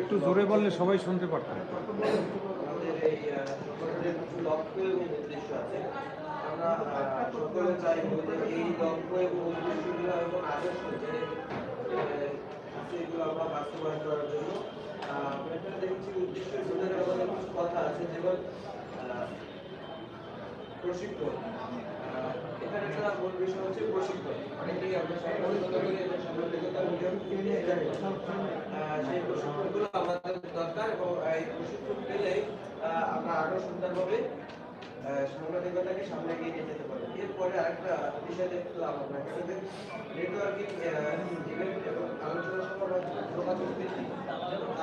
একটু জোরে বললে সবাই শুনতে পারতাম আমাদের এই লক্ষ্য উদ্দেশ্য আছে। আমরা এই উদ্দেশ্যগুলো এবং আদর্শ বাস্তবায়ন করার জন্য। কথা আছে যেমন প্রশিক্ষণ। এখানে একটা মূল বিষয় হচ্ছে প্রশিক্ষণ। সেই প্রশিক্ষণগুলো আমাদের দরকার এবং এই প্রশিক্ষণ পেলে আমরা আরও সুন্দরভাবে সাংবাদিকতাকে সামনে এগিয়ে নিয়ে যেতে পারব। এরপরে আরেকটা বিষয় দেখলাম এখানে নেটওয়ার্কিং ইভেন্ট এবং আলোচনা সভা যোগাযোগ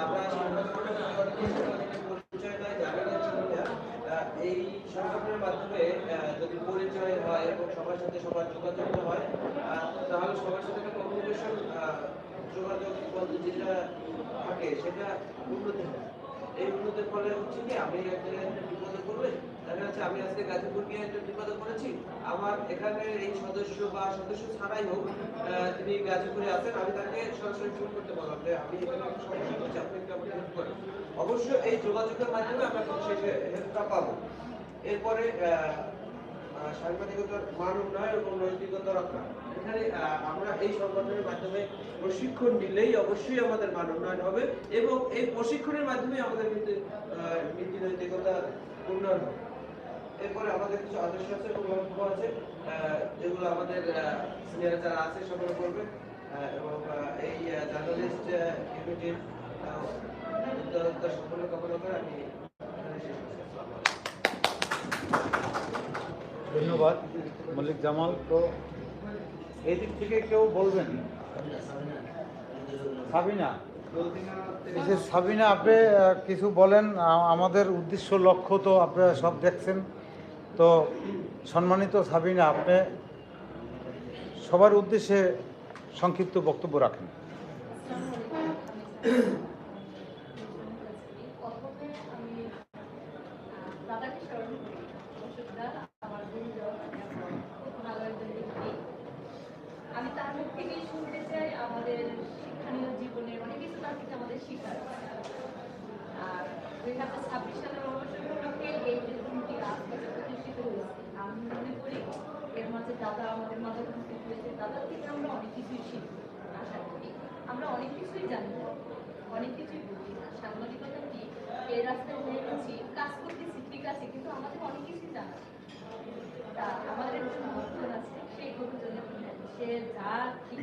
আমরা সাংবাদিকতা অনেকেই সাংবাদিকের পরিচয় নয় জানে না ছেলেরা। আহ, এই সংগঠনের মাধ্যমে আহ, যদি পরিচয় হয় এবং সবার সাথে সবার যোগাযোগ হয়। তাহলে সবার সাথে কমিউনিকেশন যোগাযোগ যেটা থাকে সেটা উন্নতি হয়। এই উন্নতির ফলে হচ্ছে কি আমি এক জায়গায় একটা বিপদে পড়লে দেখা যাচ্ছে আমি আজকে গাজীপুর গিয়ে একটা বিপদে পড়েছি। আমার এখানে এই সদস্য বা সদস্য ছাড়াই হোক তিনি গাজীপুরে আছেন আমি তাকে সরাসরি ফোন করতে বললাম যে আমি এখানে একটা সমস্যা করছি আপনি একটু হেল্প করেন। অবশ্য এই যোগাযোগের মাধ্যমে আমরা সেই হেল্পটা পাবো। এরপরে আহ, সাংবাদিকতার মান উন্নয়ন এবং নৈতিকতা রক্ষা। এখানে আমরা এই সংগঠনের মাধ্যমে প্রশিক্ষণ নিলেই অবশ্যই আমাদের মান উন্নয়ন হবে এবং এই প্রশিক্ষণের মাধ্যমে আমাদের কিন্তু নীতি নৈতিকতা উন্নয়ন হবে। এরপরে আমাদের কিছু আদর্শ আছে এবং লক্ষ্য আছে যেগুলো আমাদের সিনিয়র যারা আছে সকলে করবে এবং এই জার্নালিস্ট ইউনিটির সকলে কামনা আমি এখানে শেষ করছি আসসালামু আলাইকুম। ধন্যবাদ, মল্লিক জামাল। তো এই দিক থেকে কেউ বলবেন? সাবিনা? সাবিনা, আপনি কিছু বলেন। আমাদের উদ্দেশ্য, লক্ষ্য তো আপনারা সব দেখছেন। তো সম্মানিত সাবিনা, আপনি সবার উদ্দেশ্যে সংক্ষিপ্ত বক্তব্য রাখেন প্রথমে আমি দাদাকে স্মরণ করি অশোকদা আমার বন্ধু এবং খুব ভালো একজন ব্যক্তি আমি তার মুখ থেকেই শুনতে চাই আমাদের শিক্ষণীয় জীবনের অনেক কিছু তার থেকে আমাদের শিখার আছে। আর দুই হাজার ছাব্বিশ সালের অবসর উপলক্ষে এই দিনটি আজকে প্রতিষ্ঠিত হয়েছে, আমি মনে এর মাঝে দাদা আমাদের মাঝে উপস্থিত হয়েছে। দাদার থেকে আমরা অনেক কিছুই শিখি, আশা করি। আমরা অনেক কিছুই জানি, অনেক কিছুই বুঝি। সাংবাদিকতা কি, এই রাস্তায় নেমেছি, কাজ করতেছি, ঠিক আছে, কিন্তু আমাদের অনেক কিছুই জানা তা আমাদের ভক্তন আছে, সেই ভক্তজনের সে যা ঠিক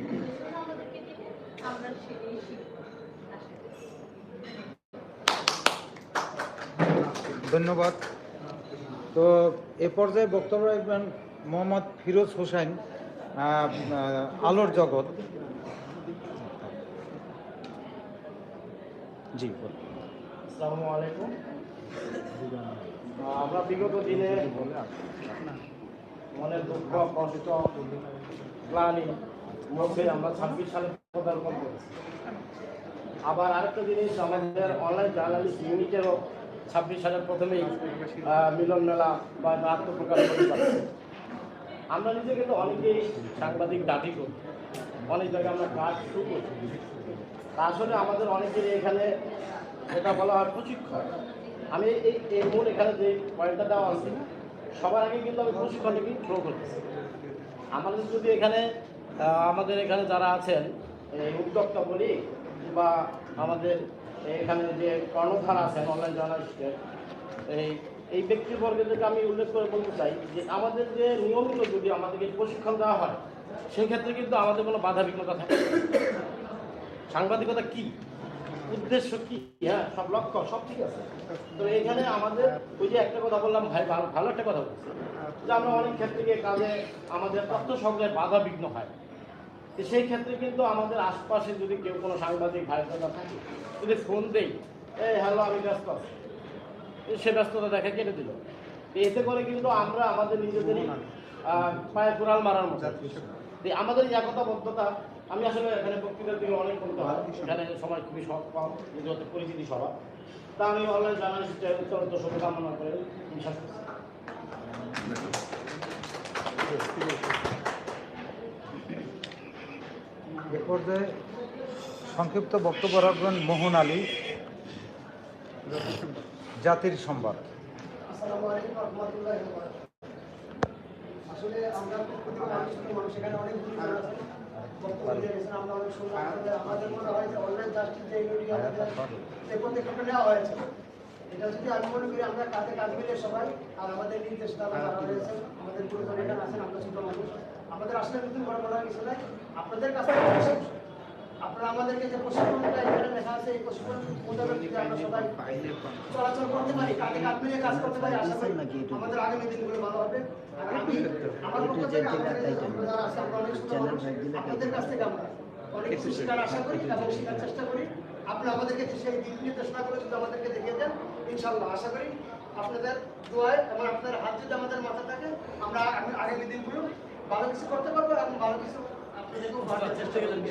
আমাদেরকে দিবে, আমরা সেটাই শিখব। ধন্যবাদ। তো এ পর্যায়ে বক্তব্য রাখবেন মোহাম্মদ ফিরোজ হোসেন আলোর জগৎ। জি বলুন। আসসালামু আলাইকুম। আমরা বিগত দিনে মনের দুঃখ কষ্ট গ্লানি মধ্যে আমরা ছাব্বিশ সালে পদার্পণ করেছি। আবার আরেকটা জিনিস, আমাদের অনলাইন জার্নালিস্ট ইউনিটেরও ছাব্বিশ সালের প্রথমেই মিলন মেলা বা আত্মপ্রকাশ করতে আমরা নিজে কিন্তু অনেকেই সাংবাদিক দাবি করি। অনেক জায়গায় আমরা কাজ শুরু করছি। আসলে আমাদের অনেকের এখানে এটা বলা হয় প্রশিক্ষণ আমি এই এই মূল এখানে যে পয়েন্টটা দেওয়া আছে, সবার আগে কিন্তু আমি প্রশিক্ষণটাকে থ্রো করতেছি। আমাদের যদি এখানে আমাদের এখানে যারা আছেন উদ্যোক্তা বলি বা আমাদের এখানে যে কর্ণধার আছেন অনলাইন জার্নালিস্টের এই এই ব্যক্তিবর্গদেরকে আমি উল্লেখ করে বলতে চাই যে আমাদের যে নিয়মিত যদি আমাদেরকে প্রশিক্ষণ দেওয়া হয় সেক্ষেত্রে কিন্তু আমাদের কোনো বাধা বিঘ্নতা থাকে সাংবাদিকতা কি? উদ্দেশ্য কি? হ্যাঁ সব লক্ষ্য, সব ঠিক আছে। তো এখানে আমাদের ওই যে একটা কথা বললাম, ভাই, ভালো ভালো একটা কথা বলছি। যে আমরা অনেক ক্ষেত্রে কাজে, আমাদের তথ্য সংগ্রহে বাধা বিঘ্ন হয়। সেই ক্ষেত্রে কিন্তু আমাদের আশপাশে যদি কেউ কোনো সাংবাদিক ভাই বোনেরা থাকে, যদি ফোন দেই, এই, হ্যালো, আমি ব্যস্ত আছি। সে ব্যস্ততা দেখা কেটে দিল। এতে করে কিন্তু আমরা আমাদের নিজেদেরই পায়ে কুড়াল মারার মতো। আমাদের একতাবদ্ধতা, আমি আসলে এখানে বক্তৃতার দিকে অনেক বলতে হয় এখানে সময় খুবই সব কম যেহেতু পরিচিতি সভা তা আমি অনলাইন জার্নালিস্টের উত্তরন্ত শুভকামনা করে বিশ্বাস করছি এ পর্যায়ে সংক্ষিপ্ত বক্তব্য রাখবেন মোহন আলী। জাতির সংবাদ আসলে আমরা মানুষ এখানে অনেক আমাদের মনে হয় যে অনলাইন জাস্টিস যে পদক্ষেপটা নেওয়া হয়েছে এটা যদি আমি মনে করি আমরা কাঁধে কাঁধ মিলে সবাই আর আমাদের রয়েছেন আমাদের আছেন আমরা ছোট মানুষ আমাদের আসলে বড় বলার কিছু নাই। আপনাদের কাছে আপনারা আমাদেরকে যে প্রশিক্ষণটা এখানে লেখা আছে এই প্রশিক্ষণ মোতাবেক যদি আমরা সবাই চলাচল করতে পারি কাঁধে কাঁধ মিলিয়ে কাজ করতে পারি আশা করি আমাদের আগামী দিনগুলো ভালো হবে। আর আমি আমার পক্ষ থেকে আমাদের যারা আছে আমরা অনেক ছোট আপনাদের কাছ থেকে আমরা অনেক কিছু আশা করি এবং শেখার চেষ্টা করি। আপনি আমাদেরকে সেই দিক নির্দেশনা করে যদি আমাদেরকে দেখিয়ে দেন ইনশাল্লাহ আশা করি আপনাদের দোয়ায় এবং আপনাদের হাত যদি আমাদের মাথা থাকে আমরা আগামী- দিনগুলো ভালো কিছু করতে পারব এবং ভালো কিছু চেষ্টা করবেন